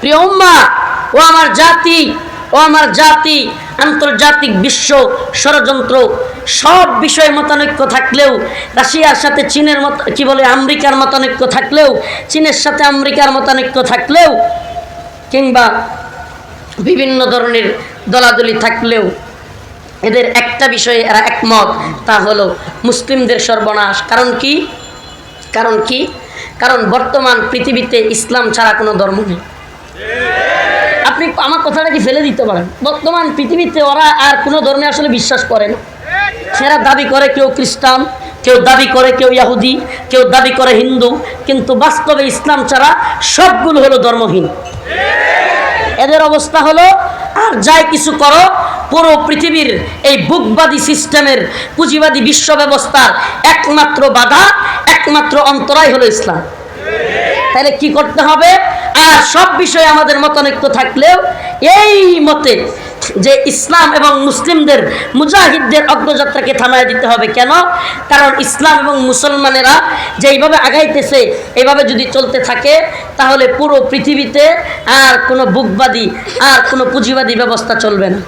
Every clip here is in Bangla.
প্রিয় উম্মা, ও আমার জাতি, ও আমার জাতি, আন্তর্জাতিক বিশ্ব ষড়যন্ত্র, সব বিষয়ে মতানৈক্য থাকলেও, রাশিয়ার সাথে চীনের মত, কি বলে, আমেরিকার মতানৈক্য থাকলেও, চীনের সাথে আমেরিকার মতানৈক্য থাকলেও, কিংবা বিভিন্ন ধরনের দলাদলি থাকলেও, এদের একটা বিষয়ে এরা একমত, তা হলো মুসলিমদের সর্বনাশ। কারণ কি? কারণ কি? কারণ বর্তমান পৃথিবীতে ইসলাম ছাড়া কোনো ধর্ম নেই। আপনি আমার কথাটা কি ফেলে দিতে পারেন? বর্তমান পৃথিবীতে ওরা আর কোনো ধর্মে আসলে বিশ্বাস করে না। সেরা দাবি করে কেউ খ্রিস্টান, কেউ দাবি করে কেউ ইয়াহুদি, কেউ দাবি করে হিন্দু, কিন্তু বাস্তবে ইসলাম ছাড়া সবগুলো হলো ধর্মহীন। এদের অবস্থা হলো, আর যাই কিছু করো, পুরো পৃথিবীর এই বুকবাদী সিস্টেমের পুঁজিবাদী বিশ্ব ব্যবস্থার একমাত্র বাধা, একমাত্র অন্তরাই হলো ইসলাম। তাহলে কি করতে হবে? আর সব বিষয়ে আমাদের মতানৈক্য থাকলেও এই মতে যে ইসলাম এবং মুসলিমদের মুজাহিদদের অগ্রযাত্রাকে থামায় দিতে হবে কেন? কারণ ইসলাম এবং মুসলমানেরা যেইভাবে আগাইতেছে এইভাবে যদি চলতে থাকে, তাহলে পুরো পৃথিবীতে আর কোনো বুকবাদী আর কোনো পুঁজিবাদী ব্যবস্থা চলবে না।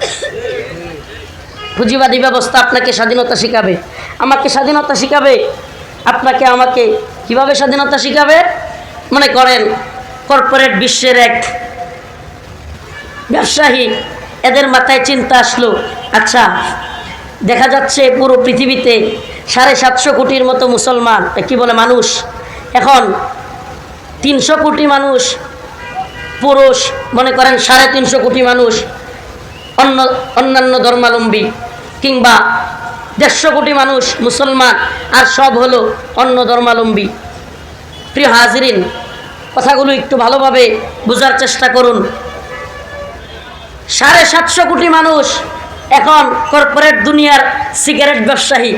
পুঁজিবাদী ব্যবস্থা আপনাকে স্বাধীনতা শিখাবে। আমাকে স্বাধীনতা শিখাবে? আপনাকে আমাকে কীভাবে স্বাধীনতা শিখাবে? মনে করেন কর্পোরেট বিশ্বের এক ব্যবসায়ী, এদের মাথায় চিন্তা আসলো আচ্ছা দেখা যাচ্ছে পুরো পৃথিবীতে সাড়ে সাতশো কোটির মতো মুসলমান কি বলে মানুষ? এখন তিনশো কোটি মানুষ, পুরুষ, মনে করেন সাড়ে তিনশো কোটি মানুষ, অন্য, অন্যান্য ধর্মাবলম্বী, কিংবা দেড়শো কোটি মানুষ মুসলমান, আর সব হলো অন্য ধর্মাবলম্বী। প্রিয় হাজরিন কথাগুলো একটু ভালোভাবে বোঝার চেষ্টা করুন। সাড়ে সাতশো কোটি মানুষ এখন কর্পোরেট দুনিয়ার সিগারেট ব্যবসায়ী।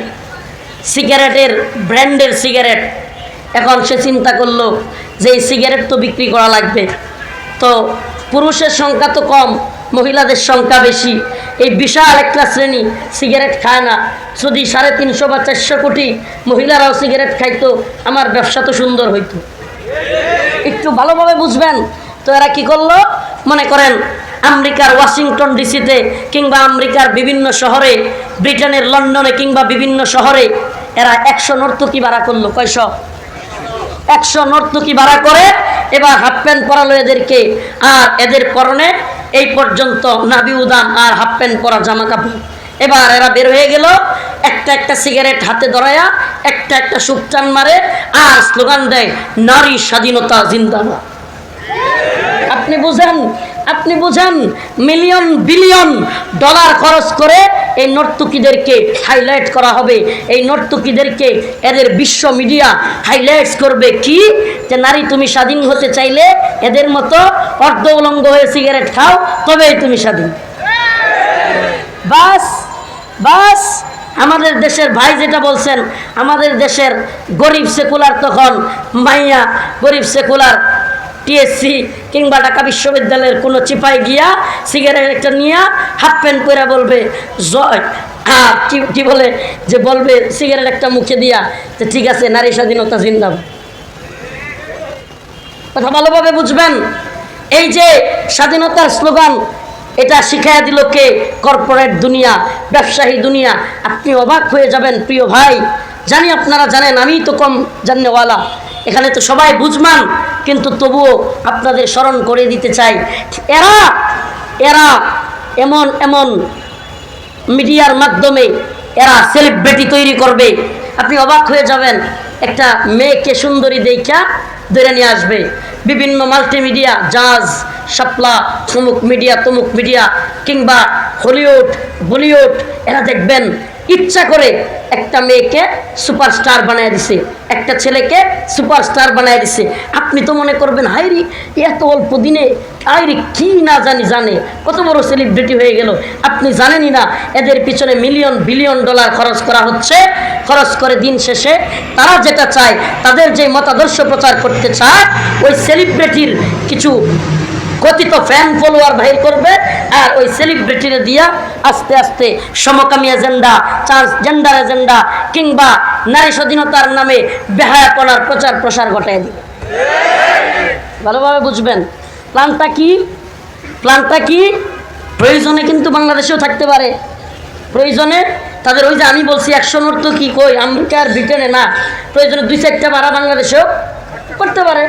সিগারেটের ব্র্যান্ডের সিগারেট। এখন সে চিন্তা করল যে এই সিগারেট তো বিক্রি করা লাগবে। তো পুরুষের সংখ্যা তো কম, মহিলাদের সংখ্যা বেশি। এই বিশাল একটা শ্রেণি সিগারেট খায় না। যদি সাড়ে তিনশো বা চারশো কোটি মহিলারাও সিগারেট খাইতো, আমার ব্যবসা তো সুন্দর হইতো। একটু ভালোভাবে বুঝবেন। তো এরা কি করল? মনে করেন, আমেরিকার ওয়াশিংটন ডিসিতে কিংবা আমেরিকার বিভিন্ন শহরে, ব্রিটেনের লন্ডনে কিংবা বিভিন্ন শহরে এরা একশো নর্তকী ভাড়া করল। কয়শ? একশো নর্তকী ভাড়া করে এবার হাফ প্যান্ট পরালো এদেরকে। আর এদের পরনে এই পর্যন্ত নাবি উদান আর হাফ প্যান্ট পরা জামা কাপড় এবার এরা বের হয়ে গেল, একটা একটা সিগারেট হাতে ধরায়া, একটা একটা সুপটান মারে, আর স্লোগান দেয়, নারী স্বাধীনতা জিন্দাবাদ। আপনি বুঝেন আপনি বুঝেন মিলিয়ন বিলিয়ন ডলার খরচ করে এই নর্তকীদেরকে হাইলাইট করা হবে। এই নর্তকীদেরকে এদের বিশ্ব মিডিয়া হাইলাইটস করবে কি? যে নারী তুমি স্বাধীন হতে চাইলে এদের মতো অর্ধ উলঙ্গ হয়ে সিগারেট খাও, তবেই তুমি স্বাধীন। বাস বাস, আমাদের দেশের ভাই যেটা বলছেন, আমাদের দেশের গরিব সেকুলার তখন মাইয়া গরিব সেকুলার টিএসসি কিংবা ঢাকা বিশ্ববিদ্যালয়ের কোনো চিপায় গিয়া সিগারেট একটা নিয়ে হাফ প্যান্ট পরে বলবে জয় কি কি বলে, যে বলবে সিগারেট একটা মুখে দিয়া যে ঠিক আছে, নারী স্বাধীনতা জিন্দাবাদ। কথা ভালোভাবে বুঝবেন? এই যে স্বাধীনতার স্লোগান এটা শিখাইয়া দিল কে? কর্পোরেট দুনিয়া, ব্যবসায়ী দুনিয়া। আপনি অবাক হয়ে যাবেন, প্রিয় ভাই। জানি আপনারা জানেন আমি তো কম জানেওয়ালা এখানে তো সবাই বুঝমান, কিন্তু তবুও আপনাদের স্মরণ করে দিতে চাই। এরা এরা এমন এমন মিডিয়ার মাধ্যমে এরা সেলিব্রিটি তৈরি করবে। আপনি অবাক হয়ে যাবেন একটা মেয়েকে সুন্দরী দেখা ধরে নিয়ে আসবে। বিভিন্ন মাল্টিমিডিয়া জাজ শাপলা তমুক মিডিয়া তমুক মিডিয়া কিংবা হলিউড, বলিউড, এরা দেখবেন ইচ্ছা করে একটা মেয়েকে সুপারস্টার বানায় দিছে, একটা ছেলেকে সুপারস্টার বানায় দিছে। আপনি তো মনে করবেন হাইরি এত অল্প দিনে হাইরি কি না জানি জানে, কত বড় সেলিব্রিটি হয়ে গেল। আপনি জানেনই না, এদের পিছনে মিলিয়ন বিলিয়ন ডলার খরচ করা হচ্ছে। খরচ করে দিন শেষে, তারা যেটা চায়, তাদের যে মতাদর্শ প্রচার করতে চায়, ওই সেলিব্রিটির কিছু কথিত ফ্যান ফলোয়ার বাহির করবে আর ওই সেলিব্রিটিরে দিয়া আস্তে আস্তে সমকামী এজেন্ডা ট্রান্সজেন্ডার এজেন্ডা কিংবা নারী স্বাধীনতার নামে বেহায়াপনার প্রচার প্রসার ঘটায় দিবে। ভালোভাবে বুঝবেন? প্ল্যানটা কি? প্ল্যানটা কি? প্রয়োজনে কিন্তু বাংলাদেশেও থাকতে পারে। প্রয়োজনে তাদের ওই যে আমি বলছি একশো নোট তো কি কই? আমেরিকা আর ব্রিটেনে না। প্রয়োজনে দুই চারটা ভাড়া বাংলাদেশেও করতে পারে।